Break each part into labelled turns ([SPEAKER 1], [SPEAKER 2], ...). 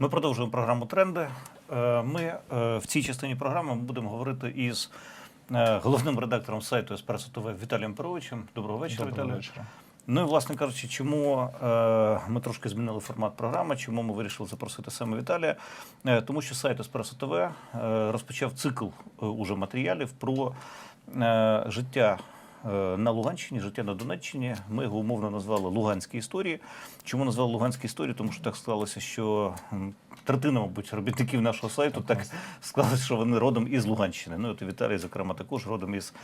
[SPEAKER 1] Ми продовжуємо програму Тренди. Е, Ми е, в цій частині програми будемо говорити із е, головним редактором сайту Еспресо ТВ Віталієм Перовичем. Доброго вечора,
[SPEAKER 2] Доброго
[SPEAKER 1] Віталій.
[SPEAKER 2] вечора.
[SPEAKER 1] Ну і власне кажучи, чому ми трошки змінили формат програми, чому ми вирішили запросити саме Віталія? Тому що сайт Еспресо ТВ розпочав цикл уже матеріалів про життя. Е, На Луганщині, життя на Донеччині. Ми його умовно назвали Луганські історії. Чому назвали Луганські історії? Тому що так склалося, що третина, мабуть, робітників нашого сайту так склалося, що вони родом із Луганщини. Ну, от і Віталій, зокрема, також родом із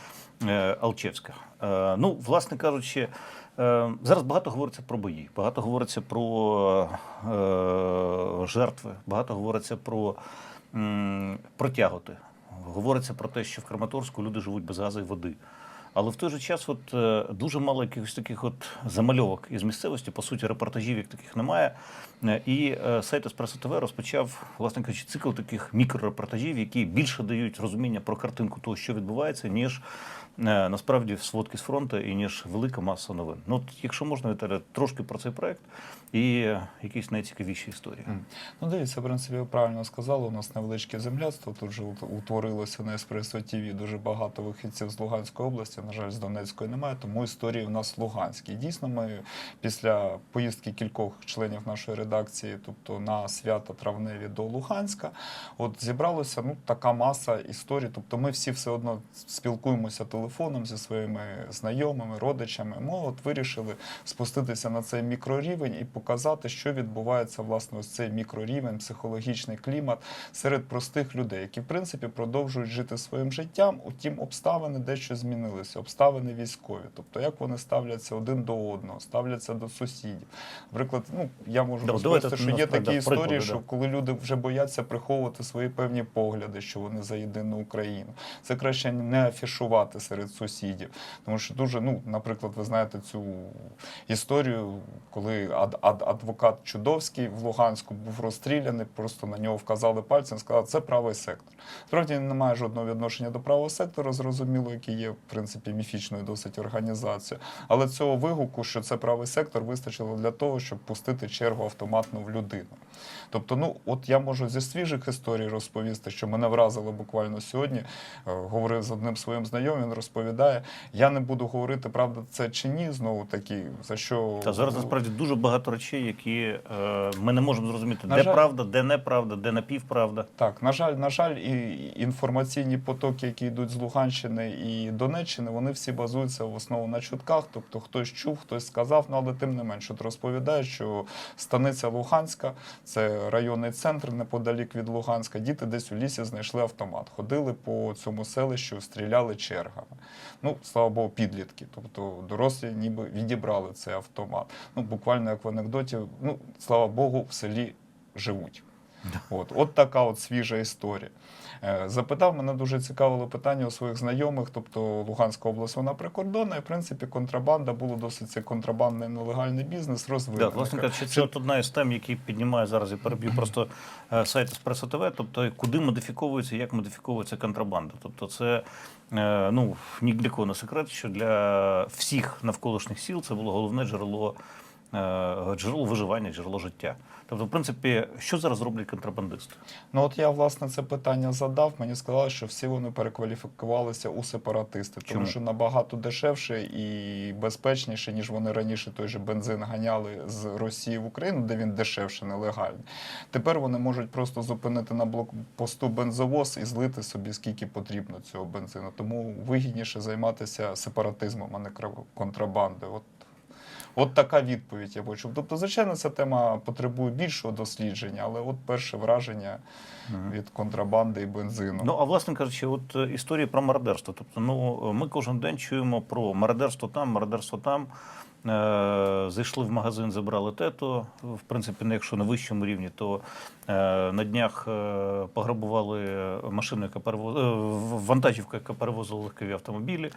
[SPEAKER 1] е, Алчевська. Е, ну, власне кажучи, зараз багато говориться про бої, багато говориться про жертви, багато говориться про, м, про. Говориться про те, що в Краматорську люди живуть без газу і води. Але в той же час, от е, дуже мало якихось таких от замальовок із місцевості, по суті, репортажів як таких немає. Е, І е, сайт Еспресо ТВ розпочав, власне кажучи, цикл таких мікрорепортажів, які більше дають розуміння про картинку того, що відбувається, ніж насправді сводки з фронту і ніж велика маса новин. Ну, от, якщо можна, Віталя, трошки про цей проект і якісь найцікавіші історії.
[SPEAKER 2] М. Ну, дивіться, в принципі, ви правильно сказали, у нас невеличке земляцтво. Тут же утворилося на Еспресо ТВ дуже багато вихідців з Луганської області. На жаль, з Донецької немає, тому історії в нас луганські. Дійсно, ми після поїздки кількох членів нашої редакції, тобто на свята травневі до Луганська, от зібралося ну така маса історій. Тобто, ми всі все одно спілкуємося телефоном зі своїми знайомими, родичами. Ми от вирішили спуститися на цей мікрорівень і показати, що відбувається власне ось цей мікрорівень, психологічний клімат серед простих людей, які в принципі продовжують жити своїм життям. Утім, обставини дещо змінилися, обставини військові, тобто як вони ставляться один до одного, ставляться до сусідів. Наприклад, ну я можу
[SPEAKER 1] Да,
[SPEAKER 2] розповісти, що є такі
[SPEAKER 1] да,
[SPEAKER 2] історії, що коли люди вже бояться приховувати свої певні погляди, що вони за єдину Україну. Це краще не афішувати серед сусідів. Тому що дуже, ну, наприклад, ви знаєте цю історію, коли адвокат Чудовський в Луганську був розстріляний, просто на нього вказали пальцем, сказали, це правий сектор. Справді немає не має жодного відношення до правого сектора, зрозуміло, який є в принципі міфічною досить організацією. Але цього вигуку, що це правий сектор, вистачило для того, щоб пустити чергу автоматну в людину. Тобто, ну от я можу зі свіжих історій розповісти, що мене вразило буквально сьогодні. Е, Говорив з одним своїм знайомим, він розповідає. Я не буду говорити, правда, це чи ні, знову таки, за що
[SPEAKER 1] Та зараз насправді дуже багато речей, які е, ми не можемо зрозуміти,
[SPEAKER 2] На
[SPEAKER 1] де
[SPEAKER 2] жаль-
[SPEAKER 1] правда, де неправда, де напівправда.
[SPEAKER 2] Так, на жаль, на жаль, і інформаційні потоки, які йдуть з Луганщини і Донеччини, вони всі базуються в основному на чутках. Тобто хтось чув, хтось сказав, ну але тим не менше, от розповідають, що станиця Луганська, це районний центр неподалік від Луганська. Діти десь у лісі знайшли автомат, ходили по цьому селищу, стріляли чергами. Ну, слава Богу, підлітки. Тобто дорослі ніби відібрали цей автомат. Ну, буквально як в анекдоті, ну, слава Богу, в селі живуть. От, от така от свіжа історія. Е, Запитав мене дуже цікавило питання у своїх знайомих, тобто Луганська область, вона прикордонна, і в принципі контрабанда було досить цей контрабандний нелегальний бізнес
[SPEAKER 1] Да, власне кажучи, це от одна із тем, які піднімає зараз і переб'ю просто е, сайт Еспресо ТВ, тобто куди модифіковується, як модифіковується контрабанда. Тобто, це е, ну ні для кого не секрет, що для всіх навколишніх сіл це було головне джерело. Е, Джерело виживання, джерело життя. Тобто, в принципі, що зараз роблять контрабандисти?
[SPEAKER 2] Ну от я власне це питання задав. Мені сказали, що всі вони перекваліфікувалися у сепаратисти, тому що набагато дешевше і безпечніше, ніж вони раніше той же бензин ганяли з Росії в Україну, де він дешевше, нелегальний. Тепер вони можуть просто зупинити на блокпосту бензовоз і злити собі скільки потрібно цього бензину. Тому вигідніше займатися сепаратизмом, а не контрабандою. От От така відповідь я почув. Тобто, звичайно, ця тема потребує більшого дослідження, але от перше враження від контрабанди і бензину.
[SPEAKER 1] Ну а власне кажучи, от е, історії про мародерство. Тобто, ну ми кожен день чуємо про мародерство там, мародерство там. Е, Зайшли в магазин, забрали тето. В принципі, не якщо на вищому рівні, то е, на днях е, пограбували машину, яка перевозила вантажівка, яка перевозила легкові автомобілі,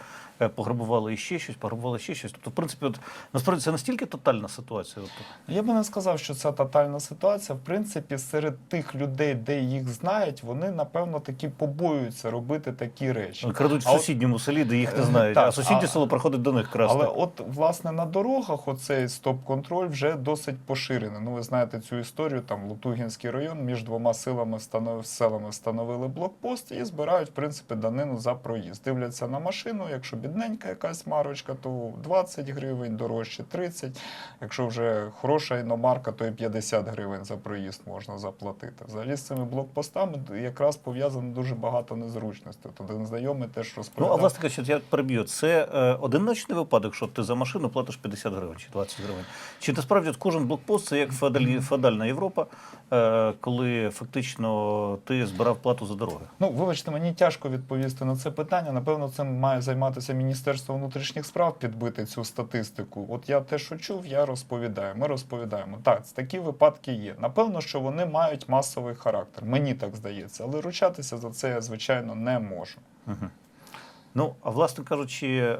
[SPEAKER 1] пограбували іще щось, пограбували ще щось. Тобто, в принципі, от насправді це настільки тотальна ситуація.
[SPEAKER 2] Я би не сказав, що це тотальна ситуація. В принципі, серед тих людей, де їх знають, вони напевно таки побоюються робити такі речі.
[SPEAKER 1] крадуть в
[SPEAKER 2] А
[SPEAKER 1] сусідньому селі, де їх не знають,
[SPEAKER 2] Так,
[SPEAKER 1] а сусіднє
[SPEAKER 2] а-
[SPEAKER 1] село приходить до них красти.
[SPEAKER 2] Але от власне на дорогах оцей стоп-контроль вже досить поширений. Ну, ви знаєте цю історію. Там Лутугінський район між двома силами встановив селами встановили блокпост і збирають в принципі данину за проїзд. Дивляться на машину. Якщо бідненька якась марочка, то 20 гривень, дорожче 30. Якщо вже хороша іномарка, то і 50 гривень за проїзд можна заплатити. Взагалі з цими блокпостами якраз пов'язано дуже багато незручностей. Тут знайомий теж
[SPEAKER 1] Ну,
[SPEAKER 2] розповідав.
[SPEAKER 1] а власне кажучи, я переб'ю. Це е, одиночний випадок, що ти за машину платиш 50 гривень чи 20 гривень. Чи насправді кожен блокпост це як феодальна Європа, е, коли фактично ти збирав плату за дороги?
[SPEAKER 2] Ну, вибачте, мені тяжко відповісти на це питання. Напевно, цим має займатися Міністерство внутрішніх справ, підбити цю статистику. От я те, що чув, я розповідаю. Ми розповідаємо. Так, такі випадки є. Напевно, що вони мають масовий характер. Мені так здається, але ручатися за це я, звичайно, не можу.
[SPEAKER 1] Угу. Ну, а власне кажучи, е,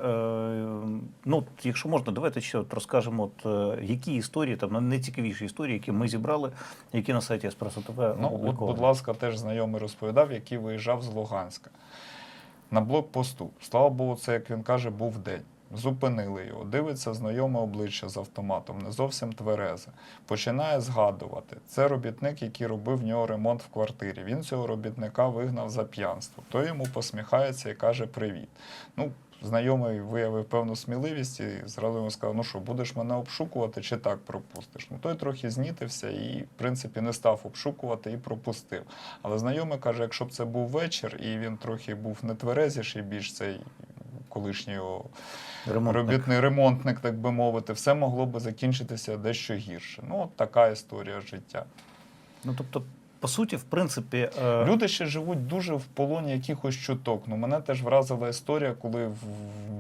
[SPEAKER 1] ну, якщо можна, давайте ще от розкажемо, от, е, які історії, там найцікавіші історії, які ми зібрали, які на сайті Еспресо ТВ
[SPEAKER 2] Ну, от, будь ласка, теж знайомий розповідав, який виїжджав з Луганська на блокпосту. Слава Богу, це, як він каже, був день. Зупинили його, дивиться знайоме обличчя з автоматом, не зовсім тверезе. Починає згадувати. Це робітник, який робив в нього ремонт в квартирі. Він цього робітника вигнав за п'янство. Той йому посміхається і каже привіт. Ну, знайомий виявив певну сміливість і зразу йому сказав: ну що, будеш мене обшукувати чи так пропустиш? Ну той трохи знітився і, в принципі, не став обшукувати і пропустив. Але знайомий каже, якщо б це був вечір, і він трохи був нетверезіший, більш цей колишній
[SPEAKER 1] Ремонтник.
[SPEAKER 2] робітний ремонтник, так би мовити, все могло би закінчитися дещо гірше. Ну, от така історія життя.
[SPEAKER 1] Ну, тобто, по суті, в принципі, е,
[SPEAKER 2] Люди ще живуть дуже в полоні якихось чуток. Ну, мене теж вразила історія, коли в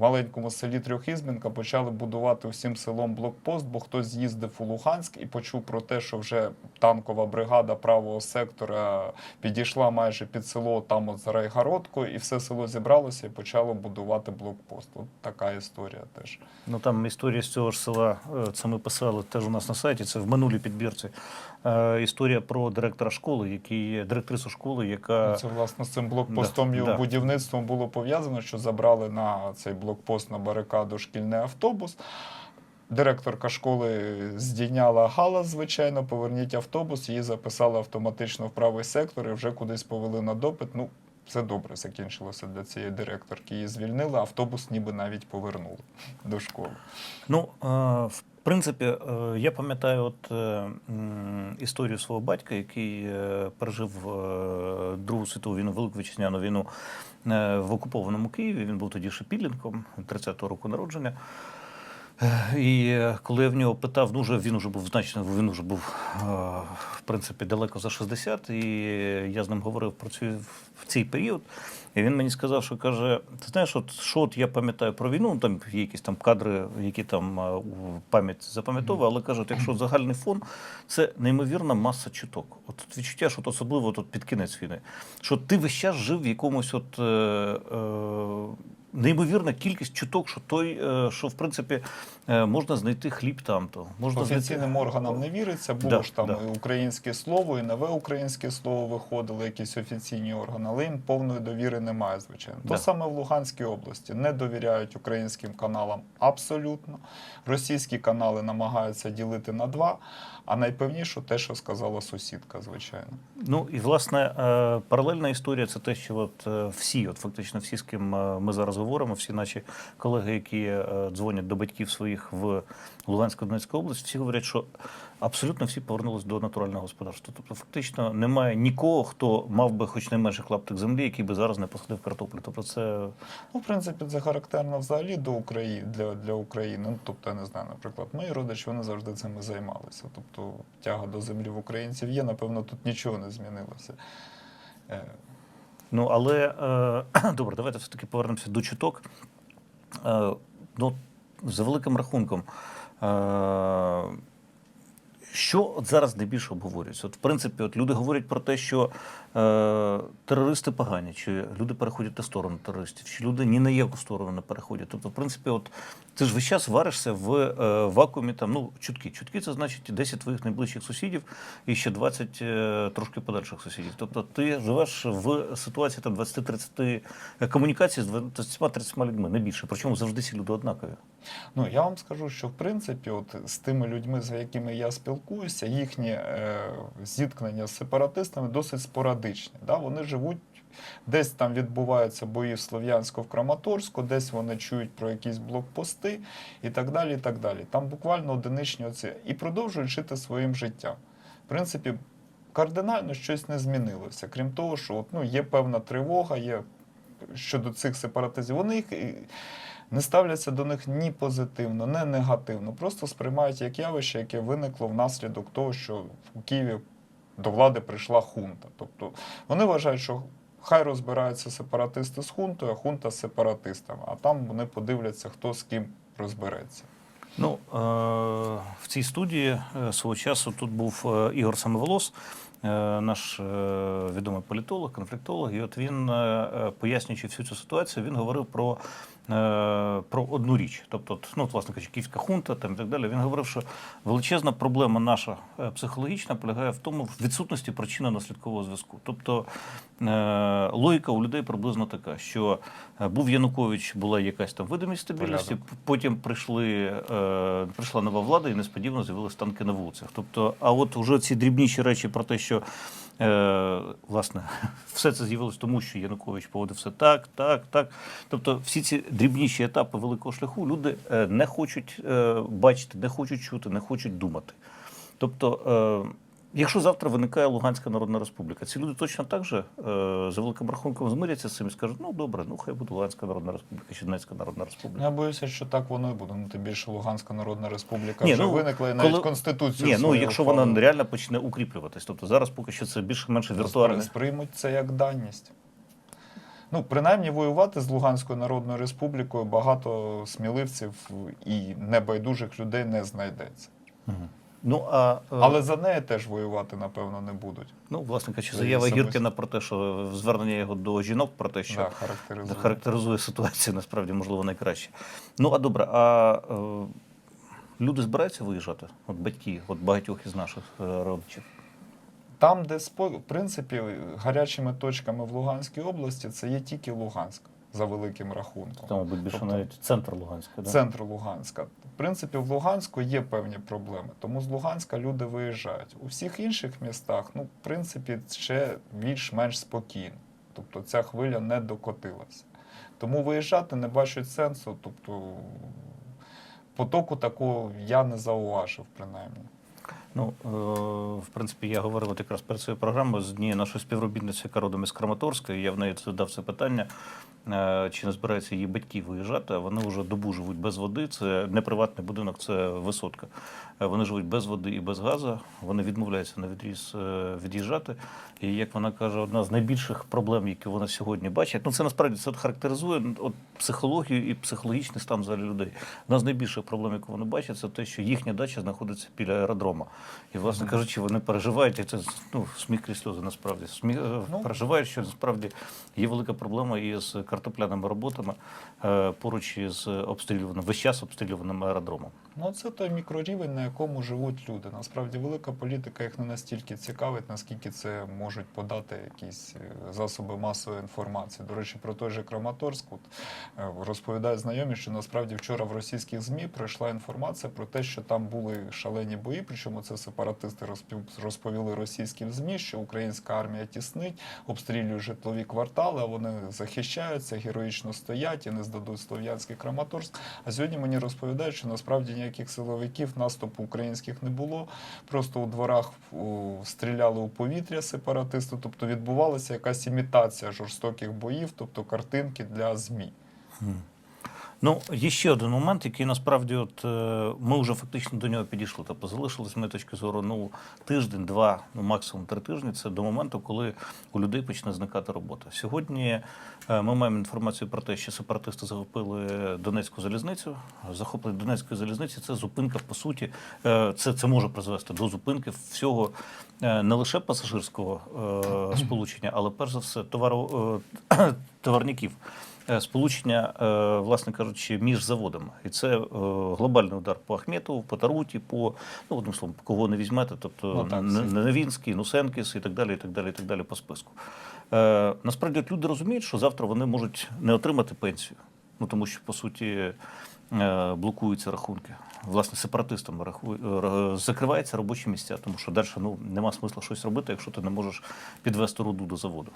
[SPEAKER 2] маленькому селі Трьохізбінка почали будувати усім селом блокпост, бо хтось з'їздив у Луганськ і почув про те, що вже танкова бригада правого сектора підійшла майже під село там от за Райгородкою, і все село зібралося і почало будувати блокпост. От така історія теж.
[SPEAKER 1] Ну там історія з цього ж села, е, це ми писали теж у нас на сайті. Це в минулій підбірці. Е, історія про директора школи, який директрису школи, яка
[SPEAKER 2] Це власне з цим блокпостом
[SPEAKER 1] Да,
[SPEAKER 2] його
[SPEAKER 1] да.
[SPEAKER 2] будівництвом було пов'язано, що забрали на цей блокпост на барикаду шкільний автобус. Директорка школи здійняла галас, звичайно, поверніть автобус, її записали автоматично в правий сектор і вже кудись повели на допит. Ну, все добре закінчилося для цієї директорки. Її звільнили, автобус ніби навіть повернули до школи.
[SPEAKER 1] Ну, е, в принципі, е, я пам'ятаю от, історію свого батька, який е, пережив Другу світову війну, Велику Вітчизняну війну в окупованому Києві. Він був тоді ще підлітком 30-го року народження. Е, І е, коли я в нього питав, ну вже він вже був значно, він вже був е, в принципі далеко за 60, і я з ним говорив про цю в цей період. І він мені сказав, що каже: ти знаєш, от що от я пам'ятаю про війну, ну, там є якісь там кадри, які там пам'ять запам'ятовує, але каже, от, якщо загальний фон, це неймовірна маса чуток. От відчуття, що от особливо тут під кінець війни, що ти весь час жив в якомусь от. Е, е, Неймовірна кількість чуток, що той, е, що в принципі е, можна знайти хліб там, то можна
[SPEAKER 2] Офіційним
[SPEAKER 1] знайти...
[SPEAKER 2] органам не віриться, було
[SPEAKER 1] Да,
[SPEAKER 2] ж там
[SPEAKER 1] да.
[SPEAKER 2] і українське слово, і нове українське слово виходили, якісь офіційні органи, але їм повної довіри немає, звичайно.
[SPEAKER 1] Да.
[SPEAKER 2] То саме в Луганській області не довіряють українським каналам абсолютно. Російські канали намагаються ділити на два. А найпевніше те, що сказала сусідка, звичайно.
[SPEAKER 1] Ну і власне е, паралельна історія це те, що от всі, от фактично всі, з ким ми зараз говоримо, всі наші колеги, які е, дзвонять до батьків своїх в Луганську Донецьку область, всі говорять, що абсолютно всі повернулись до натурального господарства. Тобто, фактично немає нікого, хто мав би хоч найменший клаптик землі, який би зараз не посадив картоплю. Тобто, це
[SPEAKER 2] Ну, в принципі, це характерно взагалі до України для, для України. Ну, тобто, я не знаю, наприклад, мої родичі вони завжди цим займалися. Тобто, тяга до землі в українців є, напевно, тут нічого не змінилося.
[SPEAKER 1] Ну, але е, добре, давайте все-таки повернемося до чуток. Е, ну, за великим рахунком, е, Що от зараз найбільше обговорюється? От, в принципі, от люди говорять про те, що е, терористи погані, чи люди переходять на сторону терористів, чи люди ні на яку сторону не переходять. Тобто, в принципі, от ти ж весь час варишся в е, вакуумі там, ну, чутки. Чутки це значить 10 твоїх найближчих сусідів і ще 20 е, трошки подальших сусідів. Тобто ти живеш в ситуації там 20-30 комунікацій з 20-30 людьми, не більше. Причому завжди ці люди однакові.
[SPEAKER 2] Ну я вам скажу, що в принципі, от з тими людьми, з якими я спілкуюся, їхні е, зіткнення з сепаратистами досить спорадичні. Да? Вони живуть. Десь там відбуваються бої в Слов'янську в Краматорську, десь вони чують про якісь блокпости і так далі. і так далі. Там буквально одиничні оці і продовжують жити своїм життям. В принципі, кардинально щось не змінилося. Крім того, що от, ну, є певна тривога, є щодо цих сепаратистів. Вони їх не ставляться до них ні позитивно, ні негативно. Просто сприймають як явище, яке виникло внаслідок того, що в Києві до влади прийшла хунта. Тобто вони вважають, що хай розбираються сепаратисти з хунтою, а хунта з сепаратистами. А там вони подивляться, хто з ким розбереться.
[SPEAKER 1] Ну, е, в цій студії е, свого часу тут був е, Ігор Самоволос, наш відомий політолог, конфліктолог. І от він, пояснюючи всю цю ситуацію, він говорив про, про одну річ. Тобто, ну, власне кажучи, київська хунта там, і так далі. Він говорив, що величезна проблема наша е, психологічна полягає в тому, в відсутності причинно-наслідкового зв'язку. Тобто е, логіка у людей приблизно така, що е, був Янукович, була якась там видимість стабільності, потім прийшли, е, прийшла нова влада і несподівано з'явилися танки на вулицях. Тобто, а от уже ці дрібніші речі про те, що е, власне все це з'явилось тому, що Янукович поводив все так, так, так. Тобто, всі ці дрібніші етапи великого шляху люди е, не хочуть е, бачити, не хочуть чути, не хочуть думати. Тобто, е, якщо завтра виникає Луганська Народна Республіка, ці люди точно так же е, за великим рахунком змиряться з цим і скажуть, ну добре, ну хай буде Луганська Народна Республіка чи Донецька Народна Республіка.
[SPEAKER 2] Я боюся, що так воно і буде. Ну, тим більше Луганська Народна Республіка
[SPEAKER 1] Ні,
[SPEAKER 2] вже
[SPEAKER 1] ну,
[SPEAKER 2] виникла і навіть
[SPEAKER 1] коли-
[SPEAKER 2] Конституцію.
[SPEAKER 1] Ні, ну якщо
[SPEAKER 2] ухвалила.
[SPEAKER 1] вона реально почне укріплюватись, тобто зараз поки що це більше-менше віртуальне.
[SPEAKER 2] сприймуть це як даність. Ну, принаймні, воювати з Луганською Народною Республікою багато сміливців і небайдужих людей не знайдеться.
[SPEAKER 1] Мгм. Ну а е,
[SPEAKER 2] Але за неї теж воювати, напевно, не будуть.
[SPEAKER 1] ну, власне кажучи, заява
[SPEAKER 2] її
[SPEAKER 1] Гіркіна про те, що звернення його до жінок про те, що
[SPEAKER 2] Да, характеризує.
[SPEAKER 1] характеризує ситуацію насправді можливо найкраще. Ну а добре, а е, люди збираються виїжджати? От батьки, от багатьох із наших е, родичів.
[SPEAKER 2] Там, де в принципі гарячими точками в Луганській області, це є тільки Луганськ за великим рахунком.
[SPEAKER 1] Мабуть, більше
[SPEAKER 2] Тобто-
[SPEAKER 1] навіть центр Луганська. Да?
[SPEAKER 2] Центр Луганська. В принципі, в Луганську є певні проблеми, тому з Луганська люди виїжджають. У всіх інших містах, ну, в принципі, ще більш-менш спокійно. Тобто ця хвиля не докотилася. Тому виїжджати не бачать сенсу. Тобто потоку такого я не зауважив, принаймні.
[SPEAKER 1] Ну, е, в принципі, я говорив от якраз перед цією програмою з однією нашою співробітницею, яка родом із Краматорська, і я в неї задав це питання, е, чи не збираються її батьки виїжджати, а вони вже добу живуть без води, це не приватний будинок, це висотка. Е, Вони живуть без води і без газу, вони відмовляються на відріз від'їжджати. І як вона каже, одна з найбільших проблем, які вони сьогодні бачать, ну це насправді це характеризує от психологію і психологічний стан взагалі людей. Одна з найбільших проблем, яку вони бачать, це те, що їхня дача знаходиться біля аеродрома. І, власне кажучи, вони переживають, і це ну, сміх крізь сльози насправді. Сміх, е,
[SPEAKER 2] Ну.
[SPEAKER 1] переживають, що насправді є велика проблема і з картопляними роботами е, поруч із обстрілюваним, весь час обстрілюваним аеродромом.
[SPEAKER 2] Ну, це той мікрорівень, на якому живуть люди. Насправді велика політика їх не настільки цікавить, наскільки це можуть подати якісь е, засоби масової інформації. До речі, про той же Краматорськ от, е, розповідають знайомі, що насправді вчора в російських ЗМІ пройшла інформація про те, що там були шалені бої, причому це сепаратисти розповіли російським ЗМІ, що українська армія тіснить, обстрілює житлові квартали, вони захищаються, героїчно стоять і не здадуть Слов'янський Краматорськ. А сьогодні мені розповідають, що насправді ніяких силовиків наступу українських не було. Просто у дворах стріляли у повітря сепаратисти, тобто відбувалася якась імітація жорстоких боїв, тобто картинки для ЗМІ.
[SPEAKER 1] Ну, є ще один момент, який насправді, от е, ми вже фактично до нього підійшли. Тобто залишилось з моєї точки зору ну, тиждень, два, ну максимум три тижні. Це до моменту, коли у людей почне зникати робота. Сьогодні е, ми маємо інформацію про те, що сепаратисти захопили Донецьку залізницю. Захоплення Донецької залізниці це зупинка, по суті, е, це, це може призвести до зупинки всього не лише пасажирського сполучення, але перш за все товаро, е, товарників. Е, Сполучення, е, власне кажучи, між заводами, і це е, глобальний удар по Ахметову, по Таруті, по ну одним словом, кого не візьмете, тобто
[SPEAKER 2] Ну, так,
[SPEAKER 1] Н-
[SPEAKER 2] всі.
[SPEAKER 1] Новінський, Нусенкіс і так далі, і так далі, і так далі по списку. Е, насправді от люди розуміють, що завтра вони можуть не отримати пенсію, ну тому що по суті блокуються рахунки. Власне, сепаратистами раху... закриваються робочі місця, тому що далі ну нема смисла щось робити, якщо ти не можеш підвести руду до заводу.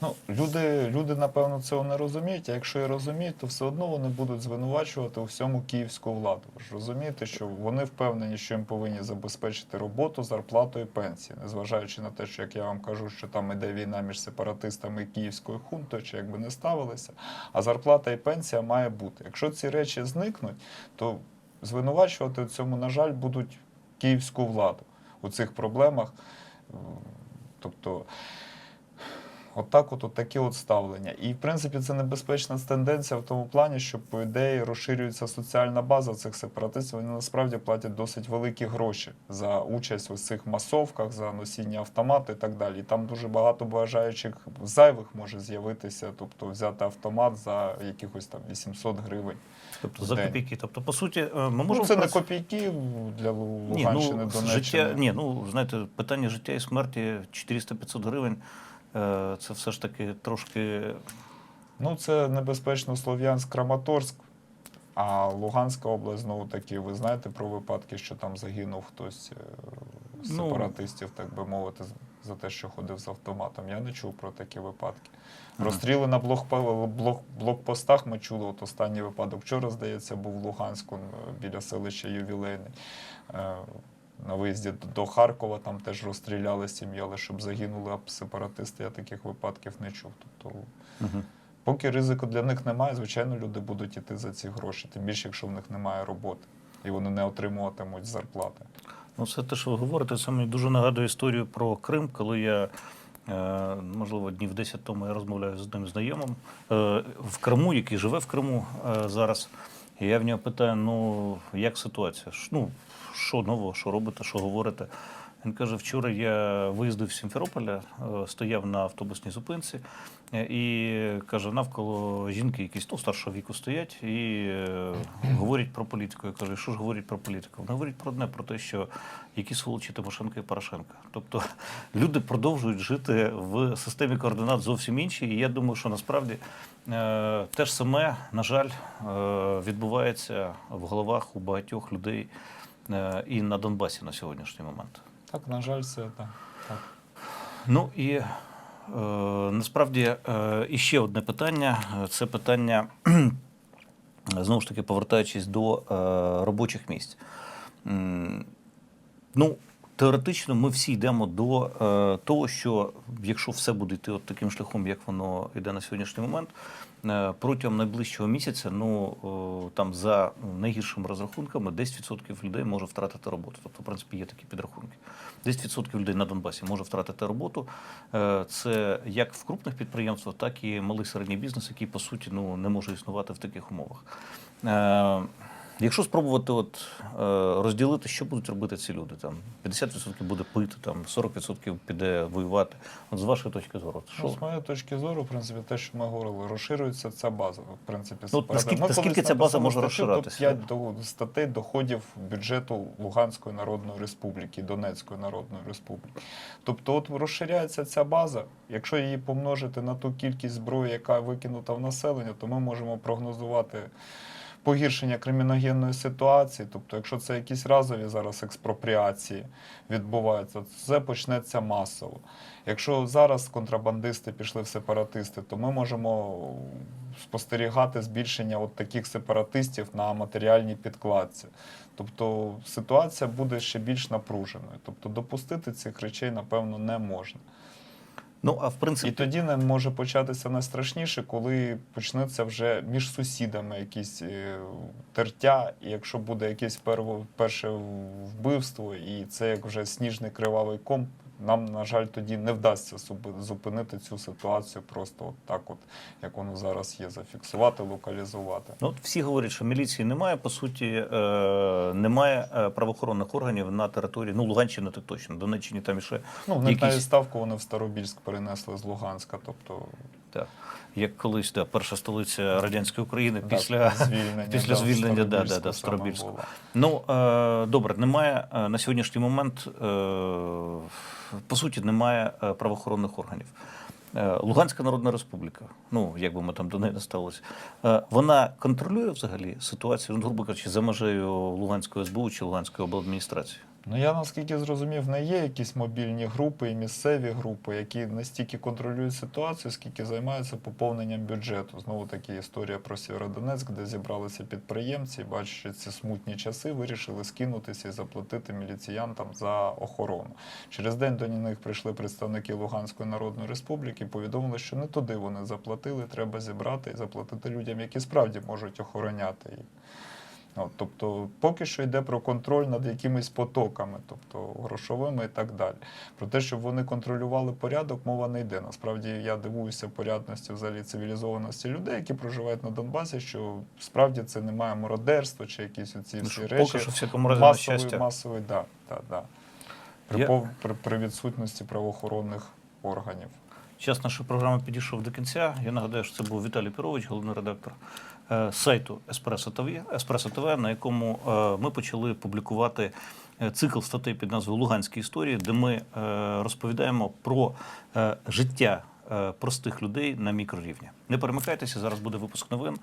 [SPEAKER 2] Ну, люди, люди, напевно, цього не розуміють, а якщо і розуміють, то все одно вони будуть звинувачувати у всьому київську владу. Ви ж розумієте, що вони впевнені, що їм повинні забезпечити роботу, зарплату і пенсії, незважаючи на те, що як я вам кажу, що там іде війна між сепаратистами і київською хунтою, чи якби не ставилися, а зарплата і пенсія має бути. Якщо ці речі зникнуть, то звинувачувати у цьому, на жаль, будуть київську владу у цих проблемах. Тобто. Отак, от, от такі от ставлення. І в принципі це небезпечна тенденція в тому плані, що по ідеї розширюється соціальна база цих сепаратистів. Вони насправді платять досить великі гроші за участь у цих масовках, за носіння автомату і так далі. І там дуже багато бажаючих зайвих може з'явитися, тобто взяти автомат за якихось там 800 гривень.
[SPEAKER 1] Тобто за копійки. Тобто, по суті, е, ми можемо
[SPEAKER 2] Ну, це не копійки для Лу-
[SPEAKER 1] Ні,
[SPEAKER 2] Луганщини,
[SPEAKER 1] ну,
[SPEAKER 2] Донеччини.
[SPEAKER 1] життя, ні, ну знаєте, питання життя і смерті 400-500 гривень. Е, Це все ж таки трошки.
[SPEAKER 2] Ну, це небезпечно Слов'янськ, Краматорськ. А Луганська область, знову таки, ви знаєте про випадки, що там загинув хтось е, з
[SPEAKER 1] Ну.
[SPEAKER 2] сепаратистів, так би мовити, за те, що ходив з автоматом. Я не чув про такі випадки.
[SPEAKER 1] Ага.
[SPEAKER 2] Розстріли на блок, блок, блокпостах ми чули. От останній випадок вчора, здається, був в Луганську біля селища Ювілейний. На виїзді до Харкова там теж розстріляли сім'ю, але щоб загинули сепаратисти, я таких випадків не чув. Тобто
[SPEAKER 1] Угу.
[SPEAKER 2] Поки ризику для них немає, звичайно, люди будуть йти за ці гроші, тим більше, якщо в них немає роботи, і вони не отримуватимуть зарплати.
[SPEAKER 1] Ну, це те, що ви говорите, це мені дуже нагадує історію про Крим, коли я. е, Можливо, днів 10 тому я розмовляю з одним знайомим е, в Криму, який живе в Криму е, зараз. І я в нього питаю: ну як ситуація? Ну, що нового, що робите, що говорите? Він каже: вчора я виїздив з Сімферополя, е, стояв на автобусній зупинці, і каже, навколо жінки якісь ну, старшого віку стоять і е, говорять про політику. Я кажу, що ж говорять про політику? Вони говорять про одне, про те, що які сволочі Тимошенко і Порошенко. Тобто люди продовжують жити в системі координат зовсім інші. І я думаю, що насправді е, те ж саме, на жаль, е, відбувається в головах у багатьох людей е, і на Донбасі на сьогоднішній момент.
[SPEAKER 2] Так, на жаль, це так. так.
[SPEAKER 1] Ну і е, насправді е, іще одне питання Е, це питання, знову ж таки, повертаючись до е, робочих місць. Ну, теоретично ми всі йдемо до е, того, що якщо все буде йти от таким шляхом, як воно йде на сьогоднішній момент, е, протягом найближчого місяця, ну е, там за найгіршими розрахунками, 10% людей може втратити роботу. Тобто, в принципі, є такі підрахунки. 10% людей на Донбасі може втратити роботу. Е, Це як в крупних підприємствах, так і малий середній бізнес, який по суті ну не може існувати в таких умовах. Якщо спробувати от, е, розділити, що будуть робити ці люди, там 50% буде пити, там 40% піде воювати. От з вашої точки зору,
[SPEAKER 2] Ну, з моєї точки зору, в принципі, те, що ми говорили, розширюється ця база. В принципі,
[SPEAKER 1] Ну, наскільки-
[SPEAKER 2] Ми
[SPEAKER 1] наскільки ця база може
[SPEAKER 2] статтю,
[SPEAKER 1] розширятися?
[SPEAKER 2] 5 до- статей доходів бюджету Луганської Народної Республіки, Донецької Народної Республіки. Тобто, от розширяється ця база. Якщо її помножити на ту кількість зброї, яка викинута в населення, то ми можемо прогнозувати. Погіршення криміногенної ситуації, тобто, якщо це якісь разові зараз експропріації відбуваються, то це почнеться масово. Якщо зараз контрабандисти пішли в сепаратисти, то ми можемо спостерігати збільшення от таких сепаратистів на матеріальній підкладці. Тобто ситуація буде ще більш напруженою. Тобто допустити цих речей, напевно, не можна.
[SPEAKER 1] Ну а в
[SPEAKER 2] І
[SPEAKER 1] принципі,
[SPEAKER 2] тоді не може початися найстрашніше, коли почнеться вже між сусідами якісь е, тертя, і якщо буде якесь перше вбивство, і це як вже сніжний кривавий ком, нам, на жаль, тоді не вдасться зупинити цю ситуацію просто от так, от, як воно зараз є, зафіксувати, локалізувати.
[SPEAKER 1] ну, от всі говорять, що міліції немає, по суті, е, немає е, правоохоронних органів на території, ну, Луганщини так точно, Донеччині там іще
[SPEAKER 2] Ну, в них
[SPEAKER 1] Якісь-
[SPEAKER 2] навіть ставку вони в Старобільськ перенесли з Луганська, тобто
[SPEAKER 1] Так. Як колись да, перша столиця радянської України
[SPEAKER 2] так,
[SPEAKER 1] після
[SPEAKER 2] звільнення,
[SPEAKER 1] після
[SPEAKER 2] да,
[SPEAKER 1] звільнення, да, да, да,
[SPEAKER 2] саме
[SPEAKER 1] Старобільську. Ну е, добре, немає е, на сьогоднішній момент е, по суті немає е, правоохоронних органів. Е, Луганська Народна Республіка, ну як би ми там до неї не ставилися, е, вона контролює взагалі ситуацію, ну, грубо кажучи, за межею Луганської СБУ чи Луганської обладміністрації.
[SPEAKER 2] Ну я наскільки зрозумів, не є якісь мобільні групи і місцеві групи, які настільки контролюють ситуацію, скільки займаються поповненням бюджету. Знову таки історія про Сєвєродонецьк, де зібралися підприємці, і бачачи ці смутні часи, вирішили скинутися і заплатити міліціянтам за охорону. Через день до них прийшли представники Луганської Народної Республіки, повідомили, що не туди вони заплатили, треба зібрати і заплатити людям, які справді можуть охороняти їх. От, тобто, поки що йде про контроль над якимись потоками, тобто грошовими і так далі. Про те, щоб вони контролювали порядок, мова не йде. Насправді я дивуюся порядності взагалі цивілізованості людей, які проживають на Донбасі, що справді це немає мародерства чи якісь оці
[SPEAKER 1] Ну,
[SPEAKER 2] всі
[SPEAKER 1] що
[SPEAKER 2] речі.
[SPEAKER 1] поки що, в всякому разі,
[SPEAKER 2] масовий, масовий, да, да, да. При,
[SPEAKER 1] Я-
[SPEAKER 2] при, при відсутності правоохоронних органів.
[SPEAKER 1] Час нашої програми підійшов до кінця. Я нагадаю, що це був Віталій Пірович, головний редактор е, сайту Еспресо ТВ, Еспресо ТВ, на якому е, ми почали публікувати е, цикл статей під назвою Луганські історії, де ми розповідаємо про життя простих людей на мікрорівні. Не перемикайтеся, зараз буде випуск новин.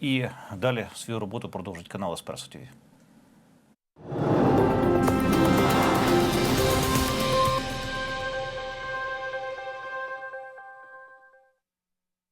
[SPEAKER 1] І далі свою роботу продовжить канал Еспресо ТВ.